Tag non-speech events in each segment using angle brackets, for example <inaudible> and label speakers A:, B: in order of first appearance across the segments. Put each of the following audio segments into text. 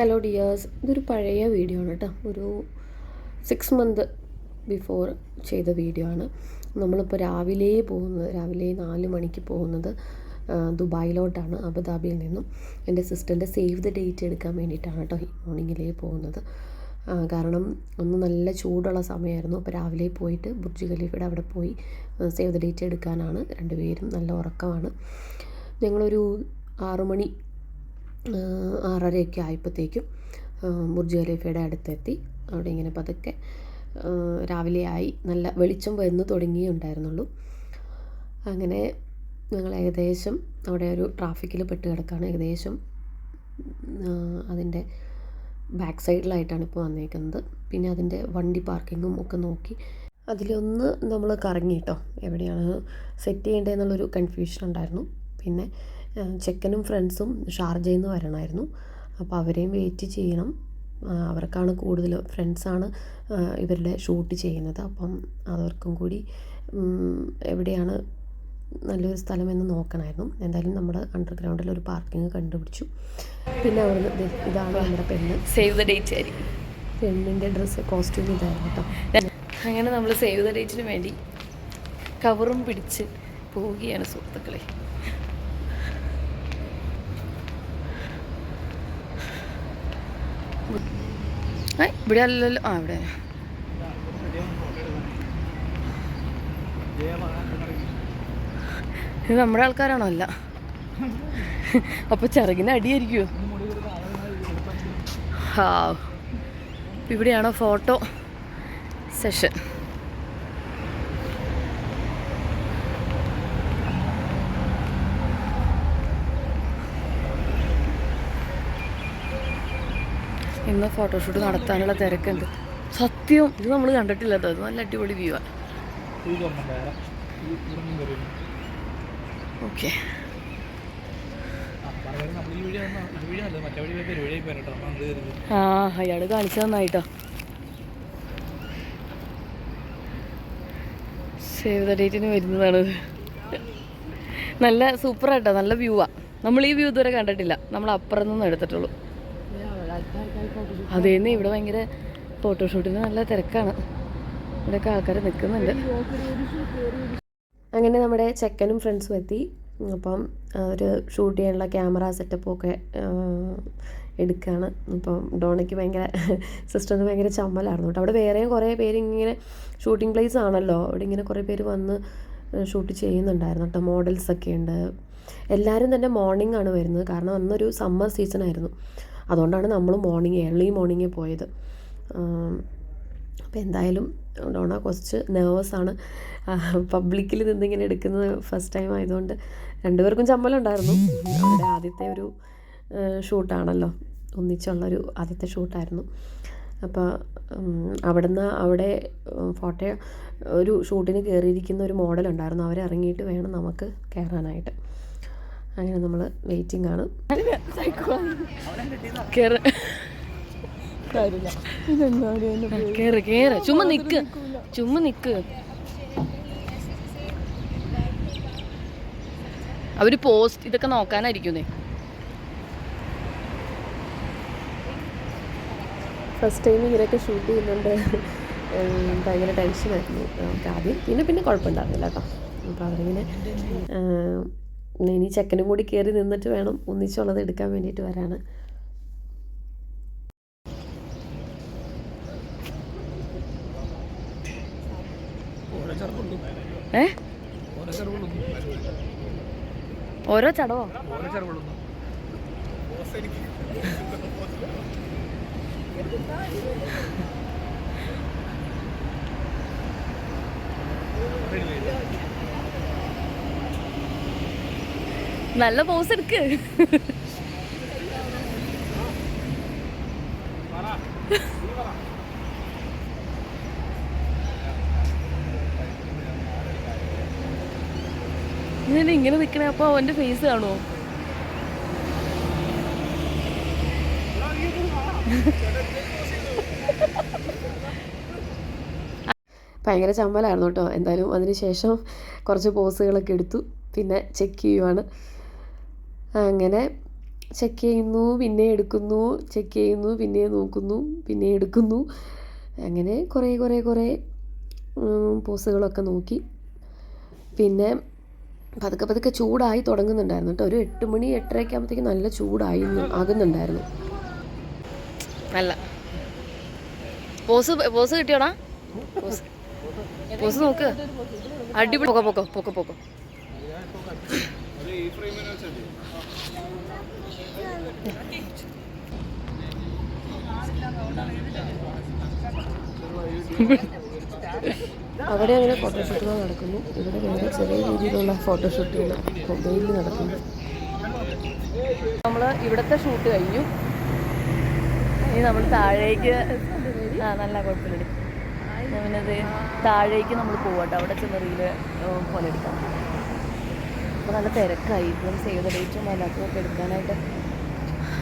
A: Hello dears ഇതൊരു പഴയ video ആണ് കേട്ടോ. ഒരു സിക്സ് മന്ത് ബിഫോർ ചെയ്ത വീഡിയോ ആണ്. നമ്മളിപ്പോൾ രാവിലെ പോകുന്നത് രാവിലെ നാല് മണിക്ക് പോകുന്നത് ദുബായിലോട്ടാണ് അബുദാബിയിൽ നിന്നും. എന്റെ സിസ്റ്ററിന്റെ സേവ് ദ ഡേറ്റ് എടുക്കാൻ വേണ്ടിയിട്ടാണ് കേട്ടോ ഈ മോർണിംഗിലേ പോകുന്നത്. കാരണം ഒന്ന് നല്ല ചൂടുള്ള സമയമായിരുന്നു. അപ്പോൾ രാവിലെ പോയിട്ട് ബുർജ് ഖലീഫയുടെ അവിടെ പോയി സേവ് ദ ഡേറ്റ് എടുക്കാനാണ്. രണ്ടുപേരും നല്ല ഉറക്കമാണ്. ഞങ്ങളൊരു ആറു മണി ആഹ് ആറരയൊക്കെ ആയപ്പോഴത്തേക്കും ബുർജ് ഖലീഫയുടെ അടുത്തെത്തി. അവിടെ ഇങ്ങനെ പതുക്കെ രാവിലെ ആയി. നല്ല വെളിച്ചം വരുന്നു തുടങ്ങിയേ ഉണ്ടായിരുന്നുള്ളൂ. അങ്ങനെ ഞങ്ങൾ ഏകദേശം അവിടെ ഒരു ട്രാഫിക്കിൽ പെട്ട് കിടക്കുകയാണ് ഏകദേശം അതിന്റെ ബാക്ക് സൈഡിലായിട്ടാണ് ഇപ്പോൾ വന്നേക്കുന്നത്. പിന്നെ അതിന്റെ വണ്ടി പാർക്കിങ്ങും ഒക്കെ നോക്കി. അതിലൊന്ന് നമ്മൾ കറങ്ങി കേട്ടോ. എവിടെയാണ് സെറ്റ് ചെയ്യേണ്ടതെന്നുള്ളൊരു കൺഫ്യൂഷൻ ഉണ്ടായിരുന്നു. പിന്നെ ചെക്കനും ഫ്രണ്ട്സും ഷാർജയിൽ നിന്ന് വരണമായിരുന്നു അപ്പോൾ അവരെയും വെയിറ്റ് ചെയ്യണം. അവർക്കാണ് കൂടുതൽ ഫ്രണ്ട്സാണ് ഇവരുടെ ഷൂട്ട് ചെയ്യുന്നത്. അപ്പം അവർക്കും കൂടി എവിടെയാണ് നല്ലൊരു സ്ഥലമെന്ന് നോക്കണമായിരുന്നു എന്തായാലും നമ്മൾ അണ്ടർഗ്രൗണ്ടിൽ ഒരു പാർക്കിംഗ് കണ്ടുപിടിച്ചു. പിന്നെ അവിടുന്ന് ഇതാണ് നമ്മുടെ പെണ്ണ്.
B: സേവ് ദ ഡേറ്റ് ആയിരിക്കും.
A: പെണ്ണിന്റെ ഡ്രസ്സ് കോസ്റ്റ്യൂം ഇതായിരുന്നു കേട്ടോ
B: അങ്ങനെ നമ്മൾ സേവ് ദ ഡേറ്റിന് വേണ്ടി കവറും പിടിച്ച് പോവുകയാണ് സുഹൃത്തുക്കളെ. ഇവിടെ അല്ലല്ലോ. ആ ഇവിടെ. ഇത് നമ്മുടെ ആൾക്കാരാണോ? അല്ല. അപ്പൊ ചിറകിന് അടിയായിരിക്കുമോ ഹാ. ഇവിടെയാണോ ഫോട്ടോ സെഷൻ? ഇന്ന് ഫോട്ടോഷൂട്ട് നടത്താനുള്ള തിരക്കുണ്ട്. സത്യം ഇത് നമ്മൾ കണ്ടിട്ടില്ല ഇത് നല്ല അടിപൊളി വ്യൂ ആണ് ഓക്കെ ആ അയാൾ കാണിച്ചു തന്നായിട്ടോ. സേവ് ദ ഡേറ്റിന് വരുന്നതാണ്. നല്ല സൂപ്പറായിട്ടോ നല്ല വ്യൂ ആ. നമ്മൾ ഈ വ്യൂ ഇതുവരെ കണ്ടിട്ടില്ല. നമ്മൾ അപ്പുറം നിന്ന് എടുത്തിട്ടുള്ളൂ. അതേന്ന് ഇവിടെ ഭയങ്കര ഫോട്ടോഷൂട്ടിന് നല്ല തിരക്കാണ്. ഇവിടെയൊക്കെ ആൾക്കാർ നിൽക്കുന്നുണ്ട്.
A: അങ്ങനെ നമ്മുടെ ചെക്കനും ഫ്രണ്ട്സും എത്തി. അപ്പം ഒരു ഷൂട്ട് ചെയ്യാനുള്ള ക്യാമറ സെറ്റപ്പൊക്കെ എടുക്കുകയാണ് ഇപ്പം ഡോണയ്ക്ക് ഭയങ്കര സിസ്റ്ററിന് ഭയങ്കര ചമ്മലായിരുന്നു കേട്ടോ. അവിടെ വേറെയും കുറേ പേര് ഇങ്ങനെ ഷൂട്ടിംഗ് പ്ലേസ് ആണല്ലോ. അവിടെ ഇങ്ങനെ കുറേ പേര് വന്ന് ഷൂട്ട് ചെയ്യുന്നുണ്ടായിരുന്നു കേട്ടോ. മോഡൽസൊക്കെ ഉണ്ട്. എല്ലാവരും തന്നെ മോർണിംഗ് ആണ് വരുന്നത്. കാരണം അന്നൊരു സമ്മർ സീസൺ ആയിരുന്നു. അതുകൊണ്ടാണ് നമ്മൾ മോർണിംഗ് ഏർലി മോർണിംഗേ പോയത്. അപ്പോൾ എന്തായാലും ഡോണ കുറച്ച് നെർവസാണ് പബ്ലിക്കിൽ നിന്നിങ്ങനെ എടുക്കുന്നത് ഫസ്റ്റ് ടൈം ആയതുകൊണ്ട് രണ്ടുപേർക്കും ചമ്മലുണ്ടായിരുന്നു അവരുടെ ആദ്യത്തെ ഒരു ഷൂട്ടാണല്ലോ ഒന്നിച്ചുള്ളൊരു ആദ്യത്തെ ഷൂട്ടായിരുന്നു അപ്പോൾ അവിടുന്ന് അവിടെ ഫോട്ടോ ഒരു ഷൂട്ടിന് കയറിയിരിക്കുന്ന ഒരു മോഡൽ ഉണ്ടായിരുന്നു. അവരെ ഇറങ്ങിയിട്ട് വേണം നമുക്ക് കയറാനായിട്ട് അങ്ങനെ നമ്മൾ വെയിറ്റിംഗ് ആണ്.
B: കേറ്. കേറ് ചുമ്മാ നിക്ക്. ചുമ്മാ നിക്ക്. അവർ പോസ്റ്റ് ഇതൊക്കെ നോക്കാനായിരിക്കുന്നേ.
A: ഫസ്റ്റ് ടൈം ഇങ്ങനെയൊക്കെ ഷൂട്ട് ചെയ്യുന്നുണ്ട്. ഭയങ്കര ടെൻഷനായിരുന്നു നമുക്ക് ആദ്യം പിന്നെ പിന്നെ കുഴപ്പമുണ്ടായിരുന്നില്ല കേട്ടോ. അപ്പോൾ അവരിങ്ങനെ ഇനി ചെക്കനും കൂടി കയറി നിന്നിട്ട് വേണം ഒന്നിച്ചുള്ളത് എടുക്കാൻ വേണ്ടിയിട്ട് വരാണ്
B: ഏ? ഓരോ ചടവോ? <laughs> നല്ല പോസ് എടുക്ക്. ഇങ്ങനെ ഇങ്ങനെ നിക്കണേ അപ്പൊ അവന്റെ ഫേസ് കാണുമോ
A: ഭയങ്കര ചമ്മലായിരുന്നു കേട്ടോ. എന്തായാലും അതിനുശേഷം കുറച്ച് പോസുകളൊക്കെ എടുത്തു. പിന്നെ ചെക്ക് ചെയ്യുവാണ്. അങ്ങനെ ചെക്ക് ചെയ്യുന്നു പിന്നെ എടുക്കുന്നു ചെക്ക് ചെയ്യുന്നു പിന്നെ നോക്കുന്നു പിന്നെ എടുക്കുന്നു. അങ്ങനെ കുറേ കുറേ കുറേ പോസുകളൊക്കെ നോക്കി. പിന്നെ പതുക്കെ പതുക്കെ ചൂടായി തുടങ്ങുന്നുണ്ടായിരുന്നു കേട്ടോ. ഒരു എട്ട് മണി എട്ടരയൊക്കെ ആകുമ്പോഴത്തേക്ക് നല്ല ചൂടായി ആകുന്നുണ്ടായിരുന്നു.
B: അല്ല പോസ് പോസ് കിട്ടിയോടാ? പോസ്. പോസ് നോക്ക്. അടിപൊളി. പൊക്കോ പൊക്കോ പൊക്കോ പൊക്കോ.
A: അവിടെ അങ്ങനെ ഫോട്ടോഷൂട്ടുകൾ നടക്കുന്നു. ഇവിടെ വേറെ ചെറിയ രീതിയിലുള്ള ഫോട്ടോഷൂട്ടുകൾ മൊബൈലിൽ നടക്കുന്നു.
B: നമ്മൾ ഇവിടുത്തെ ഷൂട്ട് കഴിഞ്ഞു. ഇനി നമ്മൾ താഴേക്ക് ആ നല്ല കുഴപ്പമില്ല പിന്നത് താഴേക്ക് നമ്മൾ പോകട്ടെ അവിടെ റീൽ പോലെ എടുക്കാം. അപ്പോൾ നല്ല തിരക്കായി. ഇപ്പം സേവ് ദ ഡേറ്റും അതിനകത്തൊക്കെ എടുക്കാനായിട്ട്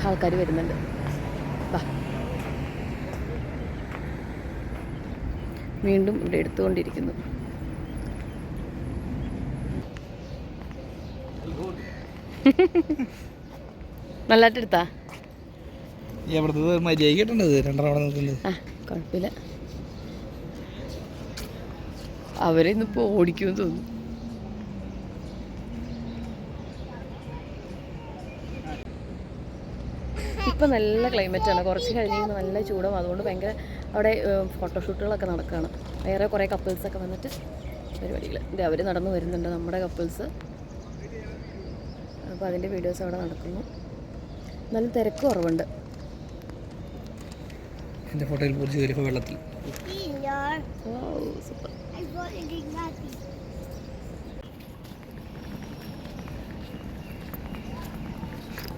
B: ആൾക്കാർ വരുന്നുണ്ട്. വാ. വീണ്ടും ഇവിടെ എടുത്തുകൊണ്ടിരിക്കുന്നു. നല്ലതായിട്ട് എടുത്താ? കുഴപ്പമില്ല. അവരെ ഇന്നിപ്പോ ഓടിക്കുമെന്ന് തോന്നുന്നു. ഇപ്പം നല്ല ക്ലൈമറ്റാണ് കുറച്ച് കഴിഞ്ഞ് നല്ല ചൂടും. അതുകൊണ്ട് ഭയങ്കര അവിടെ ഫോട്ടോഷൂട്ടുകളൊക്കെ നടക്കുകയാണ് വേറെ കുറേ കപ്പിൾസൊക്കെ വന്നിട്ട് പരിപാടികൾ ഇത് അവർ നടന്നു വരുന്നുണ്ട് നമ്മുടെ കപ്പിൾസ് അപ്പോൾ അതിന്റെ വീഡിയോസ് അവിടെ നടക്കുന്നു. നല്ല തിരക്ക് കുറവുണ്ട്.
C: എന്റെ ഫോട്ടോയിൽ വെള്ളത്തിൽ.
B: സൂപ്പർ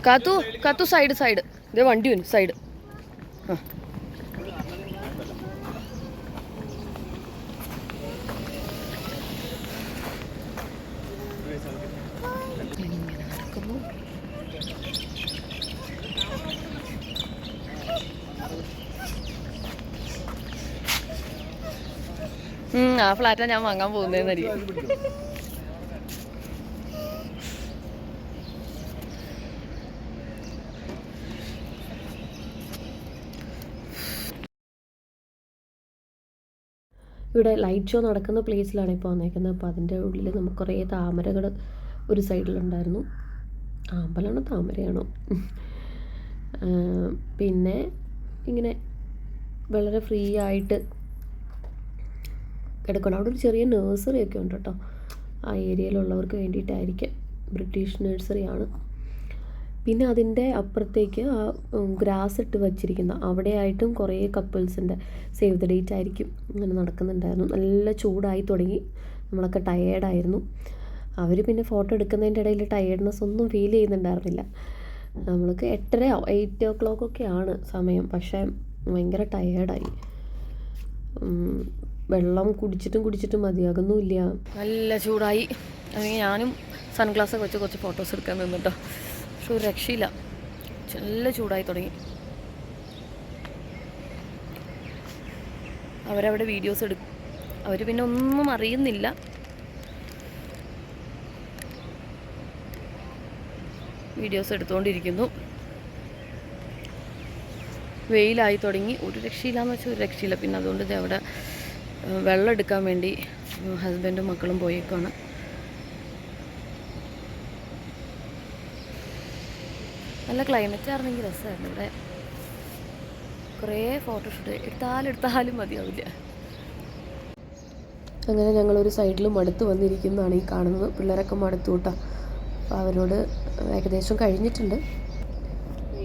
B: കാത്തു കാത്തു സൈഡ് സൈഡ് ഇതേ വണ്ടി വരും സൈഡ് ആ. ആ ഫ്ലാറ്റാ ഞാൻ വാങ്ങാൻ പോകുന്നതെന്നായിരിക്കും
A: ഇവിടെ ലൈറ്റ് ഷോ നടക്കുന്ന പ്ലേസിലാണ് ഇപ്പോൾ വന്നേക്കുന്നത്. അപ്പോൾ അതിന്റെ ഉള്ളിൽ നമുക്ക് കുറേ താമരകൾ ഒരു സൈഡിലുണ്ടായിരുന്നു ആമ്പലാണോ താമരയാണോ? പിന്നെ ഇങ്ങനെ വളരെ ഫ്രീ ആയിട്ട് കിടക്കണം അവിടെ ഒരു ചെറിയ നഴ്സറി ഒക്കെ ഉണ്ട് കേട്ടോ ആ ഏരിയയിലുള്ളവർക്ക് വേണ്ടിയിട്ടായിരിക്കും. ബ്രിട്ടീഷ് നഴ്സറിയാണ് പിന്നെ അതിന്റെ അപ്പുറത്തേക്ക് ആ ഗ്രാസ് ഇട്ട് വച്ചിരിക്കുന്ന അവിടെയായിട്ടും കുറേ കപ്പിൾസിന്റെ സേവ് ദ ഡേറ്റ് ആയിരിക്കും. അങ്ങനെ നടക്കുന്നുണ്ടായിരുന്നു. നല്ല ചൂടായി തുടങ്ങി. നമ്മളൊക്കെ ടയേർഡായിരുന്നു അവർ പിന്നെ ഫോട്ടോ എടുക്കുന്നതിന്റെ ഇടയിൽ ടയേർഡ്നെസ് ഒന്നും ഫീൽ ചെയ്യുന്നുണ്ടായിരുന്നില്ല. നമ്മൾക്ക് എട്ടര എയ്റ്റ് ഓ ക്ലോക്ക് ആണ് സമയം. പക്ഷേ ഭയങ്കര ടയേർഡായി വെള്ളം കുടിച്ചിട്ടും കുടിച്ചിട്ടും മതിയാകുന്നുമില്ല.
B: നല്ല ചൂടായി. ഞാനും സൺഗ്ലാസ് ഒക്കെ വെച്ച് കുറച്ച് ഫോട്ടോസ് എടുക്കാൻ നിന്നിട്ടോ പക്ഷെ ഒരു രക്ഷയില്ല. നല്ല ചൂടായി തുടങ്ങി. അവരവിടെ വീഡിയോസ് എടുക്കും. അവർ പിന്നെ ഒന്നും അറിയുന്നില്ല. വീഡിയോസ് എടുത്തുകൊണ്ടിരിക്കുന്നു വെയിലായി തുടങ്ങി. ഒരു രക്ഷയില്ലാന്ന് വെച്ചാൽ ഒരു രക്ഷയില്ല. പിന്നെ അതുകൊണ്ട് അവിടെ വെള്ളം എടുക്കാൻ വേണ്ടി ഹസ്ബൻഡും മക്കളും പോയേക്കാണ് നല്ല ക്ലൈമറ്റ് ആയിരുന്നെങ്കിൽ രസമായിരുന്നു ഇവിടെ. കുറേ ഫോട്ടോഷൂട്ട് എടുത്താലും എടുത്താലും മതിയാവില്ല.
A: അങ്ങനെ ഞങ്ങളൊരു സൈഡിൽ മടുത്ത് വന്നിരിക്കുന്നതാണ് ഈ കാണുന്നത്. പിള്ളേരൊക്കെ മടുത്തു കേട്ടോ അവരോട് ഏകദേശം കഴിഞ്ഞിട്ടുണ്ട്.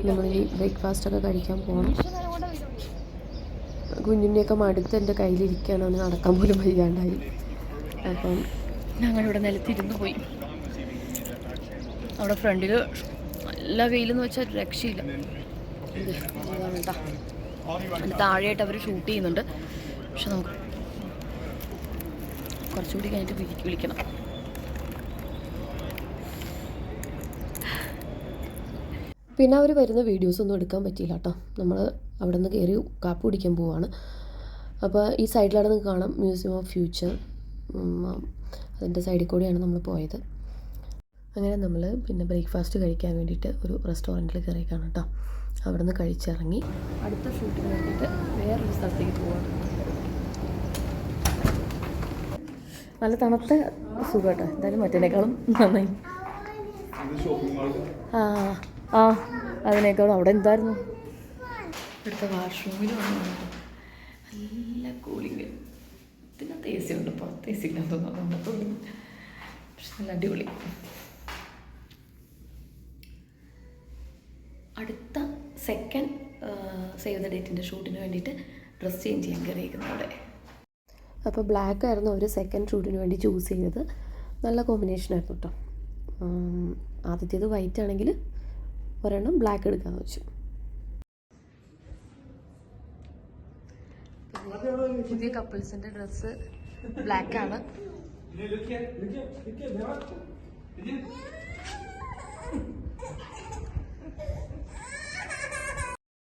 A: നമ്മൾ ഈ ബ്രേക്ക്ഫാസ്റ്റ് ഒക്കെ കഴിക്കാൻ പോകണം കുഞ്ഞിനെയൊക്കെ മടുത്ത് എന്റെ കയ്യിലിരിക്കുകയാണ്. അവന് നടക്കാൻ പോലും വയ്യാണ്ടായി. അപ്പം
B: ഞങ്ങളിവിടെ നിലത്തിരുന്ന് പോയി. അവിടെ ഫ്രണ്ടിൽ നല്ല വെയിലെന്ന് വെച്ചാൽ രക്ഷയില്ല. താഴെയായിട്ട് അവർ ഷൂട്ട് ചെയ്യുന്നുണ്ട്. പക്ഷെ നമുക്ക് കുറച്ചുകൂടി കഴിഞ്ഞിട്ട് വിളി- വിളിക്കണം.
A: പിന്നെ അവർ വരുന്ന വീഡിയോസ് ഒന്നും എടുക്കാൻ പറ്റിയില്ല കേട്ടോ. നമ്മൾ അവിടെ നിന്ന് കയറി കാപ്പ് കുടിക്കാൻ പോവാണ്. അപ്പോൾ ഈ സൈഡിലാണ് നിങ്ങൾക്ക് കാണാം മ്യൂസിയം ഓഫ് ഫ്യൂച്ചർ അതിന്റെ സൈഡിൽ കൂടിയാണ് നമ്മൾ പോയത്.
B: അങ്ങനെ നമ്മൾ പിന്നെ ബ്രേക്ക്ഫാസ്റ്റ് കഴിക്കാൻ വേണ്ടിയിട്ട് ഒരു റെസ്റ്റോറന്റിൽ കയറിയേക്കാണ് കേട്ടോ അവിടെ നിന്ന് കഴിച്ചിറങ്ങി അടുത്ത ഷൂട്ടിന് വേണ്ടിയിട്ട് വേറൊരു സ്ഥലത്തേക്ക് പോവാണ് നല്ല തണുത്ത സുഖം കേട്ടോ എന്തായാലും മറ്റേനേക്കാളും നന്നായി. ആ ആ അതിനേക്കാളും അവിടെ എന്തായിരുന്നു? ഇവിടുത്തെ വാഷ്റൂമിൽ നല്ല കൂളിങ് ഇതിനകത്ത് എ സി ഉണ്ട്? പുറത്ത് എ സി തോന്നുന്നു. പക്ഷെ നല്ല അടിപൊളി. അടുത്ത സെക്കൻഡ് സേവ് ദ ഡേറ്റിന്റെ ഷൂട്ടിന് വേണ്ടിയിട്ട് ഡ്രസ്സ് ചേഞ്ച് ചെയ്യാൻ കയറിയിരിക്കുന്നത് അവിടെ. അപ്പോൾ ബ്ലാക്ക് ആയിരുന്നു അവർ സെക്കൻഡ് ഷൂട്ടിന് വേണ്ടി ചൂസ് ചെയ്തത്. നല്ല കോമ്പിനേഷൻ ആയിരുന്നു കേട്ടോ ആദ്യത്തേത് വൈറ്റ് ആണെങ്കിൽ ഒരെണ്ണം ബ്ലാക്ക് എടുക്കാന്ന് വെച്ചു. പുതിയ കപ്പിൾസിന്റെ ഡ്രസ്സ് ബ്ലാക്ക്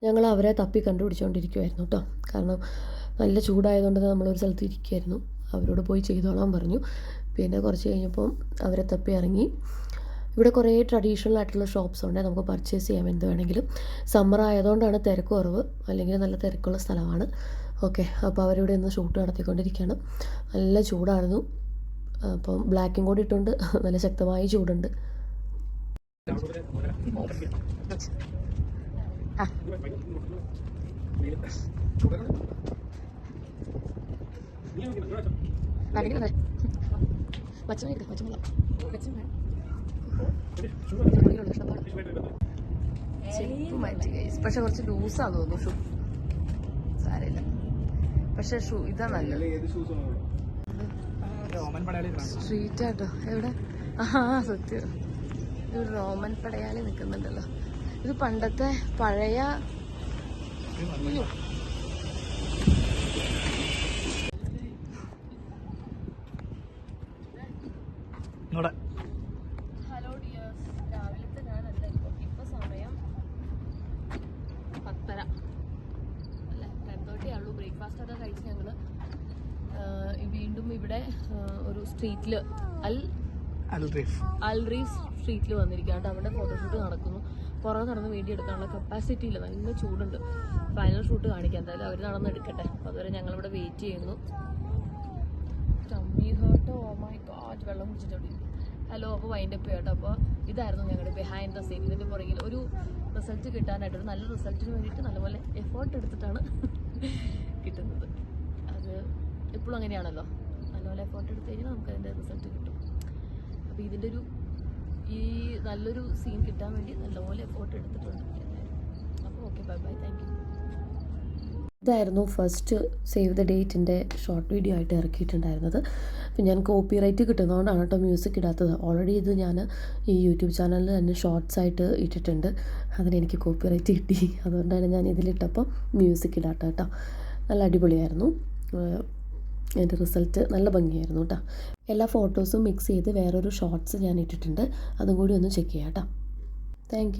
B: ഞങ്ങൾ അവരെ തപ്പി കണ്ടുപിടിച്ചുകൊണ്ടിരിക്കുമായിരുന്നു കേട്ടോ. കാരണം നല്ല ചൂടായതുകൊണ്ട് തന്നെ നമ്മളൊരു സ്ഥലത്ത് ഇരിക്കുമായിരുന്നു അവരോട് പോയി ചെയ്തോളാൻ പറഞ്ഞു. പിന്നെ കുറച്ച് കഴിഞ്ഞപ്പം അവരെ തപ്പി ഇറങ്ങി. ഇവിടെ കുറേ ട്രഡീഷണൽ ആയിട്ടുള്ള ഷോപ്സ് ഉണ്ട്. നമുക്ക് പർച്ചേസ് ചെയ്യാം എന്ത് വേണമെങ്കിലും. സമ്മർ ആയതുകൊണ്ടാണ് തിരക്ക് കുറവ്. അല്ലെങ്കിൽ നല്ല തിരക്കുള്ള സ്ഥലമാണ്. ഓക്കെ അപ്പോൾ അവരിവിടെ ഇന്ന് ഷൂട്ട് നടത്തിക്കൊണ്ടിരിക്കുകയാണ്. നല്ല ചൂടായിരുന്നു. അപ്പം ബ്ലാക്കും കൂടി ഇട്ടുണ്ട്. നല്ല ശക്തമായ ചൂടുണ്ട്. ചെരുപ്പ് മാറ്റി ഗൈസ് പക്ഷെ കുറച്ച് ലൂസാ തോന്നുന്നു ഷൂ. സാരമില്ല. പക്ഷെ ഷൂ ഇതാ നല്ലത്.
C: പടയാളി
B: സ്ട്രീറ്റ് ആട്ടോ. എവിടെ? ആ സത്യം. ഇത് റോമൻ പടയാളി നിൽക്കുന്നുണ്ടല്ലോ. ഇത് പണ്ടത്തെ പഴയ.
C: ഇവിടെ
B: ഹലോ ഡിയേഴ്സ് രാവിലത്തെ ഞാനല്ല. സമയം പത്തര. അല്ല? ടെൻ തേർട്ടി ആയുള്ളൂ. ബ്രേക്ക്ഫാസ്റ്റ് ഒക്കെ കഴിച്ച് ഞങ്ങൾ വീണ്ടും ഇവിടെ ഒരു സ്ട്രീറ്റിൽ അൽ അൽ റീഫ്. സ്ട്രീറ്റിൽ വന്നിരിക്കുകയാണ്. അവിടെ ഫോട്ടോഷൂട്ട് നടക്കുന്നു. പുറകെ നടന്ന് വീഡിയോ എടുക്കാനുള്ള കപ്പാസിറ്റി ഇല്ല. നല്ല ചൂടുണ്ട്. ഫൈനൽ ഷൂട്ട് കാണിക്കാം. എന്തായാലും അവർ നടന്ന് എടുക്കട്ടെ. അപ്പോൾ അതുവരെ ഞങ്ങളിവിടെ വെയിറ്റ് ചെയ്യുന്നു. ഓ മൈ ഗാഡ് വെള്ളം കുടിച്ചിട്ടുണ്ട് ഹലോ അപ്പോൾ വൈൻഡപ്പ് ചെയ്യട്ടോ. അപ്പോൾ ഇതായിരുന്നു ഞങ്ങളുടെ ബിഹൈൻഡ് ദ സീൻ ഇതിന്റെ പുറകിൽ ഒരു റിസൾട്ട് കിട്ടാനായിട്ട് ഒരു നല്ല റിസൾട്ടിന് വേണ്ടിയിട്ട് നല്ലപോലെ എഫേർട്ട് എടുത്തിട്ടാണ് കിട്ടുന്നത്. അത് എപ്പോഴും അങ്ങനെയാണല്ലോ. നല്ലപോലെ എഫേർട്ട് എടുത്തു കഴിഞ്ഞാൽ നമുക്ക് അതിന്റെ റിസൾട്ട് കിട്ടും. അപ്പോൾ ഇതിന്റെ ഒരു ഈ നല്ലൊരു സീൻ കിട്ടാൻ വേണ്ടി നല്ലപോലെ എഫേർട്ട് എടുത്തിട്ടുണ്ട്. അപ്പോൾ okay bye bye thank you ഇതായിരുന്നു ഫസ്റ്റ് സേവ് ദ ഡേറ്റിന്റെ ഷോർട്ട് വീഡിയോ ആയിട്ട് ഇറക്കിയിട്ടുണ്ടായിരുന്നത്. അപ്പം ഞാൻ കോപ്പി റൈറ്റ് കിട്ടുന്നതുകൊണ്ടാണ് കേട്ടോ മ്യൂസിക് ഇടാത്തത്. ഓൾറെഡി ഇത് ഞാൻ ഈ യൂട്യൂബ് ചാനലിൽ തന്നെ ഷോർട്സ് ആയിട്ട് ഇട്ടിട്ടുണ്ട്. അതിന് എനിക്ക് കോപ്പി റൈറ്റ് കിട്ടി. അതുകൊണ്ടാണ് ഞാൻ ഇതിലിട്ടപ്പോൾ മ്യൂസിക് ഇടാട്ടോ കേട്ടോ. നല്ല അടിപൊളിയായിരുന്നു. എന്റെ റിസൾട്ട് നല്ല ഭംഗിയായിരുന്നു കേട്ടോ. എല്ലാ ഫോട്ടോസും മിക്സ് ചെയ്ത് വേറൊരു ഷോർട്സ് ഞാൻ ഇട്ടിട്ടുണ്ട്. അതും കൂടി ഒന്ന് ചെക്ക് ചെയ്യാം കേട്ടോ. താങ്ക്